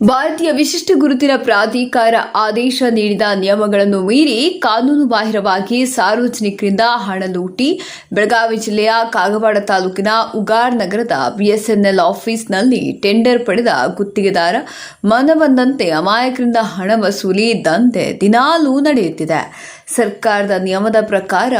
ಭಾರತೀಯ ವಿಶಿಷ್ಟ ಗುರುತಿನ ಪ್ರಾಧಿಕಾರ ಆದೇಶ ನೀಡಿದ ನಿಯಮಗಳನ್ನು ಮೀರಿ ಕಾನೂನು ಬಾಹಿರವಾಗಿ ಸಾರ್ವಜನಿಕರಿಂದ ಹಣ ಲೂಟಿ ಬೆಳಗಾವಿ ಜಿಲ್ಲೆಯ ಕಾಗವಾಡ ತಾಲೂಕಿನ ಉಗಾರ್ ನಗರದ ಬಿಎಸ್ಎನ್ಎಲ್ ಆಫೀಸ್ನಲ್ಲಿ ಟೆಂಡರ್ ಪಡೆದ ಗುತ್ತಿಗೆದಾರ ಮನವಂದಂತೆ ಅಮಾಯಕರಿಂದ ಹಣ ವಸೂಲಿ ದಂಧೆ ದಿನಾಲೂ ನಡೆಯುತ್ತಿದೆ. ಸರ್ಕಾರದ ನಿಯಮದ ಪ್ರಕಾರ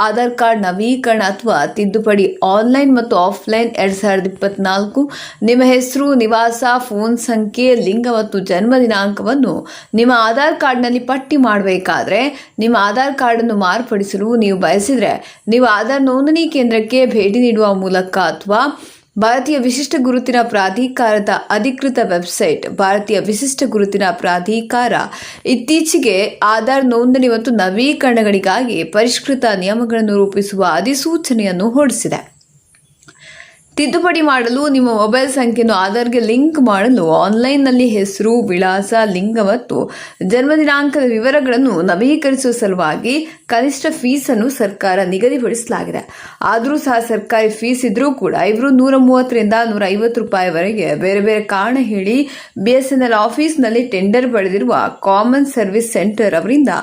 ಆಧಾರ್ ಕಾರ್ಡ್ ನವೀಕರಣ ಅಥವಾ ತಿದ್ದುಪಡಿ ಆನ್ಲೈನ್ ಮತ್ತು ಆಫ್ಲೈನ್ ಎರಡ್ ಸಾವಿರದ ಇಪ್ಪತ್ನಾಲ್ಕು ನಿಮ್ಮ ಹೆಸರು, ನಿವಾಸ, ಫೋನ್ ಸಂಖ್ಯೆ, ಲಿಂಗ ಮತ್ತು ಜನ್ಮ ದಿನಾಂಕವನ್ನು ನಿಮ್ಮ ಆಧಾರ್ ಕಾರ್ಡ್ನಲ್ಲಿ ಪಟ್ಟಿ ಮಾಡಬೇಕಾದ್ರೆ ನಿಮ್ಮ ಆಧಾರ್ ಕಾರ್ಡನ್ನು ಮಾರ್ಪಡಿಸಲು ನೀವು ಬಯಸಿದರೆ ನೀವು ಆಧಾರ್ ನೋಂದಣಿ ಕೇಂದ್ರಕ್ಕೆ ಭೇಟಿ ನೀಡುವ ಮೂಲಕ ಅಥವಾ ಭಾರತೀಯ ವಿಶಿಷ್ಟ ಗುರುತಿನ ಪ್ರಾಧಿಕಾರದ ಅಧಿಕೃತ ವೆಬ್ಸೈಟ್ ಭಾರತೀಯ ವಿಶಿಷ್ಟ ಗುರುತಿನ ಪ್ರಾಧಿಕಾರ ಇತ್ತೀಚೆಗೆ ಆಧಾರ್ ನೋಂದಣಿ ಮತ್ತು ನವೀಕರಣಗಳಿಗಾಗಿ ಪರಿಷ್ಕೃತ ನಿಯಮಗಳನ್ನು ರೂಪಿಸುವ ಅಧಿಸೂಚನೆಯನ್ನು ಹೊರಡಿಸಿದೆ. ತಿದ್ದುಪಡಿ ಮಾಡಲು ನಿಮ್ಮ ಮೊಬೈಲ್ ಸಂಖ್ಯೆಯನ್ನು ಆಧಾರ್ಗೆ ಲಿಂಕ್ ಮಾಡಲು ಆನ್ಲೈನ್ನಲ್ಲಿ ಹೆಸರು, ವಿಳಾಸ ಲಿಂಗ ಮತ್ತು ಜನ್ಮ ದಿನಾಂಕದ ವಿವರಗಳನ್ನು ನವೀಕರಿಸುವ ಸಲುವಾಗಿ ಕನಿಷ್ಠ ಫೀಸನ್ನು ಸರ್ಕಾರ ನಿಗದಿಪಡಿಸಲಾಗಿದೆ. ಆದರೂ ಸಹ ಸರ್ಕಾರಿ ಫೀಸ್ ಇದ್ರೂ ಕೂಡ ಇವರು ನೂರ ಮೂವತ್ತರಿಂದ ನೂರ ಐವತ್ತು ರೂಪಾಯಿವರೆಗೆ ಬೇರೆ ಬೇರೆ ಕಾರಣ ಹೇಳಿ ಬಿಎಸ್ಎನ್ಎಲ್ ಆಫೀಸ್ನಲ್ಲಿ ಟೆಂಡರ್ ಪಡೆದಿರುವ ಕಾಮನ್ ಸರ್ವಿಸ್ ಸೆಂಟರ್ ಅವರಿಂದ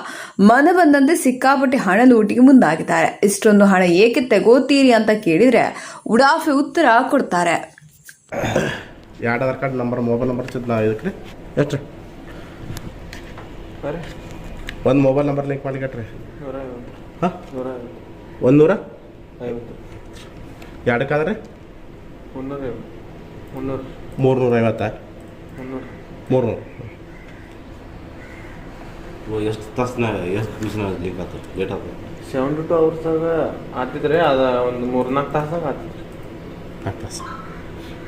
ಮನ ಬಂದಂತೆ ಸಿಕ್ಕಾಪಟ್ಟೆ ಹಣ ಲೂಟಿಗೆ ಮುಂದಾಗಿದ್ದಾರೆ. ಇಷ್ಟೊಂದು ಹಣ ಏಕೆ ತಗೋತೀರಿ ಅಂತ ಕೇಳಿದ್ರೆ ಉಡಾಫೆ ಉತ್ತರ ಕೊಡ್ತಾರೆ. ಎರಡು Aadhaar card number mobile number ಚಿದ್ ನಾ ಇದಕ್ಕೆ ಎಷ್ಟು ಒಂದು ಮೊಬೈಲ್ ನಂಬರ್ ಲಿಂಕ್ ಮಾಡ್ಲಿಕ್ಕೆ ರೀ ನೂರ ಐವತ್ತು. ಹಾಂ? ನೂರ ಒಂದು ನೂರ? ಐವತ್ತು. ಎರಡಕ್ಕಾದ್ರೆ ಮುನ್ನೂರ ಐವತ್ತು. ಮುನ್ನೂರು. ಮೂರು ನೂರ ಐವತ್ತಾ ಮೂರು ನೂರು ಎಷ್ಟು ತಾಸ್ನಾಗ ಎಷ್ಟು ದಿವಸ ಲಿಂಕ್ ಆತು? ಲೇಟ್ ಆಗ್ತದೆ ಸೆವೆನ್ ಟು ಟು ಅವರ್ಸಾಗ ಆಗ್ತಿದ್ರೆ ಅದು ಒಂದು ಮೂರ್ನಾಲ್ಕು ತಾಸಾಗ ಆತಿದ್ರಿ ನಾಲ್ಕು ತಾಸು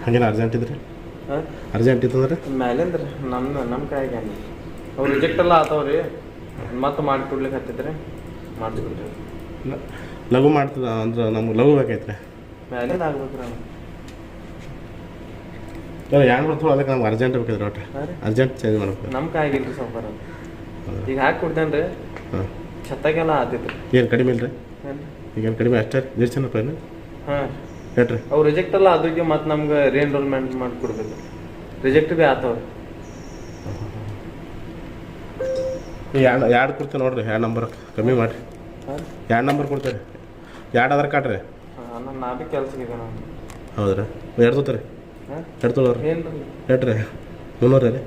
ಹಂಗೇನು ಅರ್ಜೆಂಟ್ ಇದ್ರಿ? ಹಾಂ? ಅರ್ಜೆಂಟ್ ಇತ್ತಂದ್ರೆ ಮ್ಯಾಲಿಂದ್ರಿ ನಮ್ಮ ನಮ್ಮ ಕೈಯಾಗ ಅವ್ರು ರಿಜೆಕ್ಟ್ ಎಲ್ಲ ಆತಾವ್ರಿ. ಮತ್ತೆ ಮಾಡಿ ಹತ್ತಿದ್ರೆ ಮಾಡಿಸ್ಬಿಡ್ರಿ ಲ- ಲಘು ಮಾಡ್ತದ ಅಂದ್ರೆ ನಮ್ಗೆ ಲಘು ಬೇಕೈತ್ರಿ ಮ್ಯಾಲಿಂದ ಏನು ಮಾಡ್ತೀವಿ ಅದಕ್ಕೆ ನಮ್ಗೆ ಅರ್ಜೆಂಟ್ ಬೇಕಿದ್ರೆ ಒಟ್ಟು. ಅರ್ಜೆಂಟ್ ಚೇಂಜ್ ಮಾಡ್ಬೇಕು. ನಮ್ಮ ಕೈಯಾಗಿಲ್ರಿ ಸ್ವಲ್ಪ ಈಗ ಹಾಕಿ ಕೊಡ್ತೇನೆ ರೀ. ಹಾಂ. ಛತ್ತಾಗೆಲ್ಲ ಆತಿತ್ರಿ ಏನು ಕಡಿಮೆ ಇಲ್ಲ ರೀ ಏನು ಈಗೇನು ಕಡಿಮೆ ಅಷ್ಟೇ ರೀ? ರೂಪಾಯಿ ಹಾಂ. ಹೇಳ್ರಿ. ಅವ್ರು ರಿಜೆಕ್ಟ್ ಅಲ್ಲ ಅದಕ್ಕೆ ಮತ್ತೆ ನಮ್ಗೆ ರೀಎನ್ರೋಲ್ಮೆಂಟ್ ಮಾಡಿ ಕೊಡ್ಬೇಕು ರಿಜೆಕ್ಟ್ ಭೀ ಆತವ್ರಿ ಎರಡು ಎರಡು ಕೊಡ್ತೇವೆ ನೋಡ್ರಿ ಎರಡು ನಂಬರ್ ಕಮ್ಮಿ ಮಾಡಿರಿ. ಹಾಂ? ಎರಡು ನಂಬರ್ ಕೊಡ್ತೇವೆ ಎರಡು ಆಧಾರ್ ಕಾರ್ಡ್ ರೀ. ನಾನು ನಾ ಭೀ ಕೆಲ್ಸಕ್ಕೆ ನಾನು ಹೌದ್ರಾ. ಎರಡು ತೊಗೊತೀರಿ ಹಾಂ? ಎರಡು ತೊಗೊಳ್ರಿ. ಏನು ಹೇಳ್ರಿ. ಮುನ್ನೂರ ರೀ.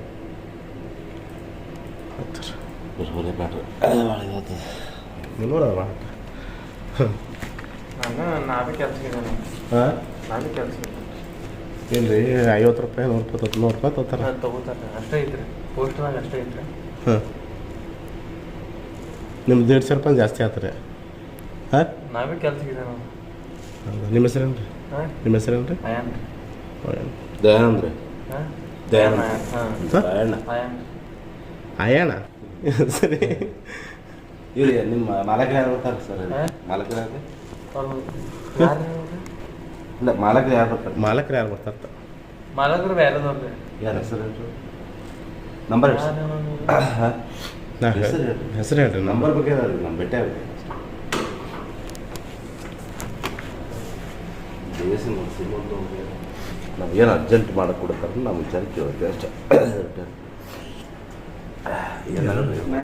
ಮುನ್ನೂರ ಹಾಂ? ನಾ ಭೀ ಕೆಲ್ಸಕ್ಕೆ ಇಲ್ಲ ರೀ ಐವತ್ತು ರೂಪಾಯಿ ನೂರು ರೂಪಾಯಿ ತೊಗೊತ ನೂರು ರೂಪಾಯಿ ತೊಗೊತಾರೆ. ಅಷ್ಟೇ ಐತ್ರಿ ಪೋಸ್ಟ್ನಾಗ ಅಷ್ಟೇ ಐತ್ರಿ ಹಾಂ. ನಿಮ್ದು ದೇಡ್ ಸಾವಿರ ರೂಪಾಯಿ ಜಾಸ್ತಿ ಆಯ್ತು ರೀ ಹಾಂ ನಾ ಭೀ ಕೆಲ್ಸಕ್ಕೆ ಹೌದಾ? ನಿಮ್ಮ ಹೆಸರೇನು ರೀ ಹಾಂ? ನಿಮ್ಮ ಹೆಸರೇನು ರೀ ಅಯಾನ್ ದಯಾನಂದ್ರೆ. ಹಾಂ? ದಯಾನಂದ್. ಹಾಂ. ಅಣ್ಣ ಅಯಾನ್ ಅಯ್ಯಣ್ಣ? ಸರಿ. ಇಲ್ಲಿ ನಿಮ್ಮ ಮಾಲಕರು ಸರ್? ಹಾ? ಮಾಲಕರು ಇಲ್ಲ ಮಾಲಕರು ಯಾರು ಬರ್ತಾರೆ? ಮಾಲಕ್ರು ಯಾರು ಬರ್ತಾರ? ಮಾಲಕರು ಬೇರೆದವ್ರಿ ಯಾರು ಹೆಸರು ಹೇಳ್ರಿ? ನಂಬರ್ ಹೆಸರು ಹೇಳ್ರಿ. ಹೆಸರು ಹೇಳ್ರಿ ನಂಬರ್. ಬಗ್ಗೆ ನಮ್ಮ ಬೆಟ್ಟ ನಾವು ಏನು ಅರ್ಜೆಂಟ್ ಮಾಡಕ್ಕೆ ಕೊಡ್ತಾರೆ ನಮ್ಮ ವಿಚಾರ ಕೇಳುತ್ತೆ ಅಷ್ಟೇ.